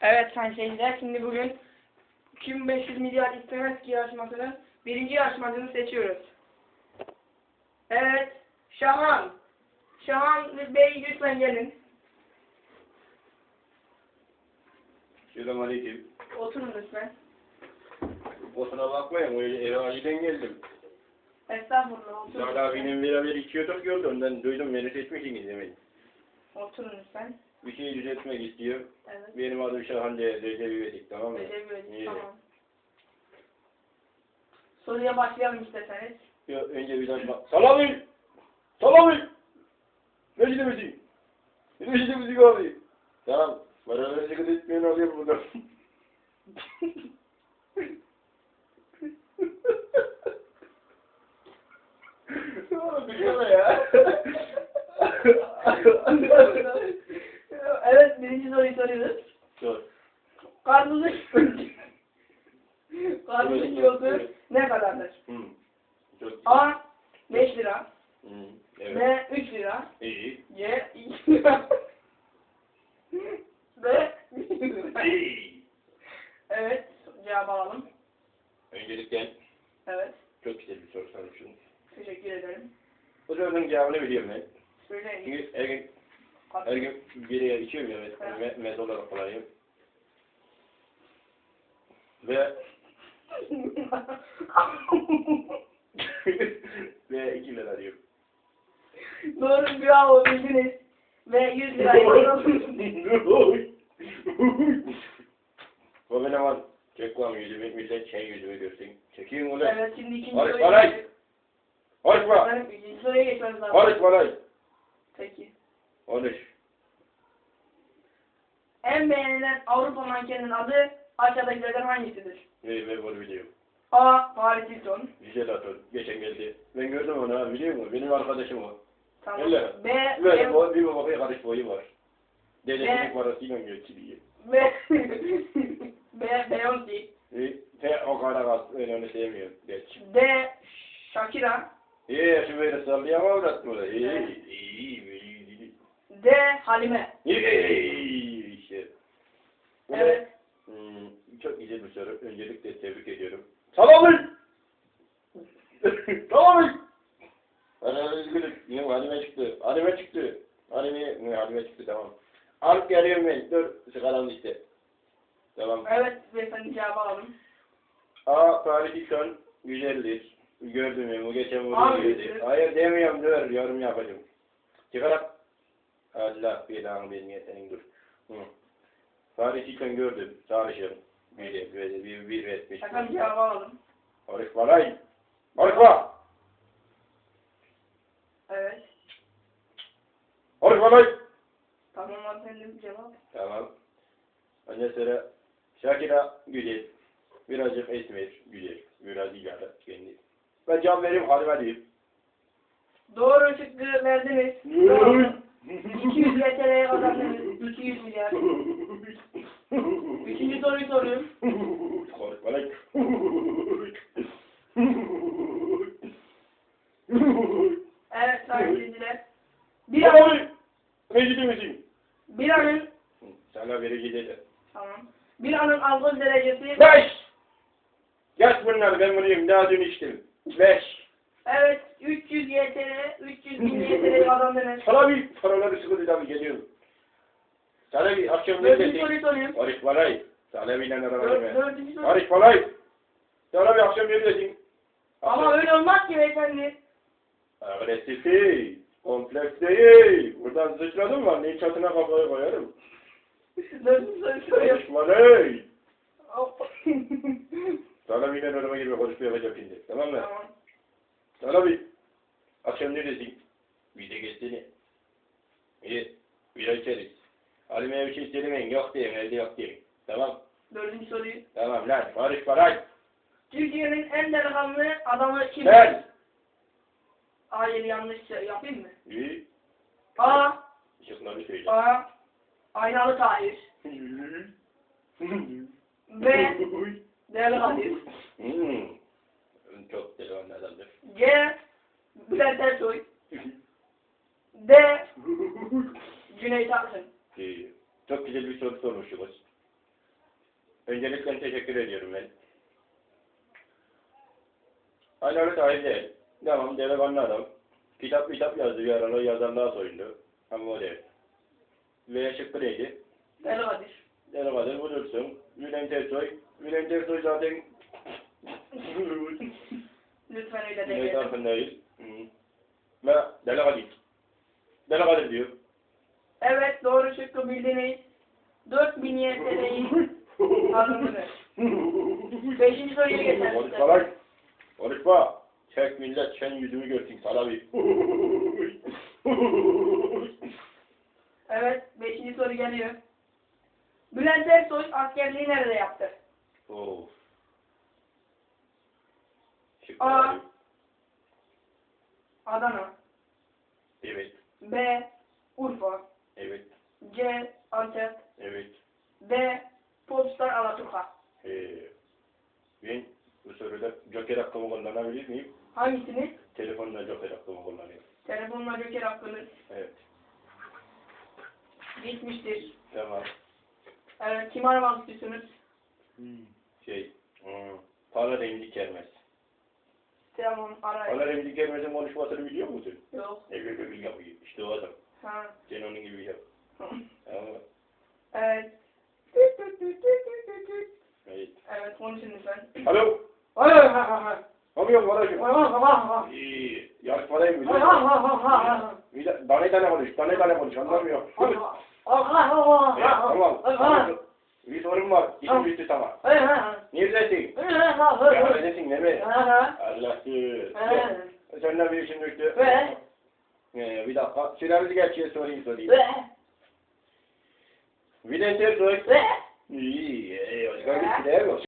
Evet sayın seyirciler şimdi bugün 2500 milyar istemez ki yarışmasının birinci yarışmacını seçiyoruz. Evet Şahan. Şahan Bey lütfen gelin. Selam aleyküm. Oturun lütfen. Kusura bakmayın, öyle eve aciden geldim. Estağfurullah oturun. Zahra abinin beraber içiyorduk gördüm, ondan duydum beni seçmişsiniz demek. Oturun lütfen. Bir şeyi düzeltmek istiyor. Evet. Benim adım Şahan diye Recep İvedik, tamam mı? Ederim. İyi. Tamam. Soruya başlayalım isterseniz. Ya, önce bir dakika. Salami! Salami! Necide müzik? Necide müzik abi? Tamam. Bana ne dikkat etmeyin alayım buradan. Gülme ya. evet birinci soruyu soruyoruz. Dur. Karpuzun Karpuzun kilosu ne kadardır? İyi. A 5 lira, Hı. Evet. B 3 lira, İyi. C 2 lira, D 1 lira. İyi. Evet, cevap alalım. Öncelikle Evet, çok güzel bir soru sormuşsunuz. teşekkür ederim. Bu sorunun cevabını biliyorum ben. Söyleyin. Çünkü her gün, her gün bir yere içiyorum ya, Evet. met, met olarak kullanıyorum. Ve ve 2 lira diyor. Doğru bravo bildiniz. Ve 100 lirayı Bu benim var. Çek lan yüzümü, millet şey yüzümü görsün. Çekeyim ulan. Evet, şimdi ikinci Barış soruya Baray. geçiyoruz. Konuşma. Efendim, Peki. Konuş. En beğenilen Avrupa mankeninin adı aşağıdakilerden hangisidir? Ne ben bunu biliyorum. A. Paris Hilton. Güzel atör. Geçen geldi. Ben gördüm onu abi biliyor musun? Benim arkadaşım o. Tamam. Öyle. B. Böyle B. boy, bir babaya karış boyu var. Ne? Dedesinin parasıyla götürüyor. B. B. Beyoncé. E, te o kadar az. Ben onu sevmiyorum. Geç. D. Shakira. İyi şu böyle sallayamam avrat mı? İyi. D. Halime. İyi, işte. Evet. Hmm, çok güzel bir soru. Öncelikle tebrik ediyorum. Salamın! Salamın! Bana üzgünüm. Yine halime çıktı. Halime çıktı. Halime, ne halime çıktı tamam. Alıp geliyorum ben. Dur, sigaramı işte. Tamam. Evet beyefendi cevabı alalım. A. Paris Hilton güzeldir. Gördüm mü? Bu geçen Abi, dedi. evet. Hayır demiyorum dur. Yorum yapacağım. Çıkarak. Allah belanı vermeye senin dur. Hı. Paris Hilton gördüm. Sarışın. Güzel, böyle bir, bir etmiş. Efendim cevabı alalım. Konuşma lan. Konuşma. Evet. Konuşma lan. Tamam efendim cevap. Tamam. Ondan sonra Şakira güzel. Birazcık esmer, güzel. Biraz yara kendi. Ben cevap vereyim, hadi vereyim. Doğru şıkkı verdiniz. Doğru. 200 YTL'ye kazandınız. 200 milyar. Üçüncü soruyu soruyorum. Konuşma lan. Evet sayın izleyiciler. Bir an. Mecidi misin? bir anın Sana verici dedi. tamam. Bir anın alkol derecesi Beş. Geç bunlar ben bunu daha dün içtim. Beş. Evet 300 YTL 300 bin YTL'ye kazandınız. Sana bir paraları sıkıntı tabii geliyorum. Sana bir akşam ne Dördüncü dedik? soruyu soruyorum. Barış Balay. Sana bir araba Dör-. Dördüncü soru. Barış Balay. Sana bir akşam ne dedik? Ama öyle olmaz ki beyefendi. Agresif değil. Kompleks değil. Buradan sıçradım var. Ne çatına kafayı koyarım. Dördüncü soruyu soruyorum. Konuşma değil. Hop. Sana bir tane araba gibi konuşma yapacağım şimdi. Tamam mı? tamam. Sana bir. Akşam neredesin? Bir de geçsene. İyi. Bira içeriz. Halime bir şey söylemeyin. Yok diyeyim. Elde yok diyeyim. Tamam. Dördüncü soruyu. Tamam lan. Barış Baray. Türkiye'nin en delikanlı adamı kim? Sen. Hayır yanlış şey yapayım mı? İyi. A. Şıkları söyle. A. Aynalı Tahir. B. Değerli Kadir. Hmm. Çok. C. Bülent Ersoy. D. Cüneyt Arkın. İyi. Çok güzel bir soru sormuşsunuz. Öncelikle teşekkür ediyorum ben. Dahil değil. Tamam, delikanlı adam. Kitap kitap yazdı bir aralar yazarlığa soyundu. Ama o değil. Ve şıkkı neydi? Deli Kadir. Delikanlı bulursun. Bülent Ersoy. Bülent Ersoy zaten Lütfen öyle demeyelim. tarafındayız. Hı. Ve delikanlı. Delikanlı diyor. Evet doğru şıkkı bildiniz. 4000 YTL'yi aldınız. Beşinci soruya geçelim. Konuşma lan. Konuşma. Çek millet sen yüzümü görsün sana bir. Evet, beşinci soru geliyor. Bülent Ersoy askerliği nerede yaptı? of. Şıklar. Adana, Evet. B. Urfa, Evet. C. Antep, Evet. D. Popstar Alaturka. Ee, ben bu soruda joker hakkımı kullanabilir miyim? Hangisini? Telefonla joker hakkımı kullanıyorum. Telefonla joker hakkınız Evet. bitmiştir. Tamam. Evet, kim aramak istiyorsunuz? Şey. Hmm. Para rengi gelmez. Tamam, arayın. Para rengi gelmezin konuşmasını biliyor musun? Yok. Evet, evet, yapıyor. İşte o adam. Ha. Sen onun gibi yap. Ama, evet. Tüt tüt tüt tüt tüt tüt evet. Evet, konuşun lütfen. Alo. Ay ay ay. Ne yapıyorsun kardeşim? Ay ay ay. İyi. Yarış parayı mı? Ay ay ay ay ay. Bir de tane tane konuş, tane tane konuş, anlamıyor. Ay ay. Ya, tamam. Ay. Bir sorun var, işim bitti tamam. Neredesin? Neredesin, ne mi? Allah'ım. Evet. Seninle bir işim düştü. Ve Ee, bir dakika, süremiz geçiyor, sorayım sorayım. ve Bülent Ersoy. ve İyi, iyi. Gitti değil mi?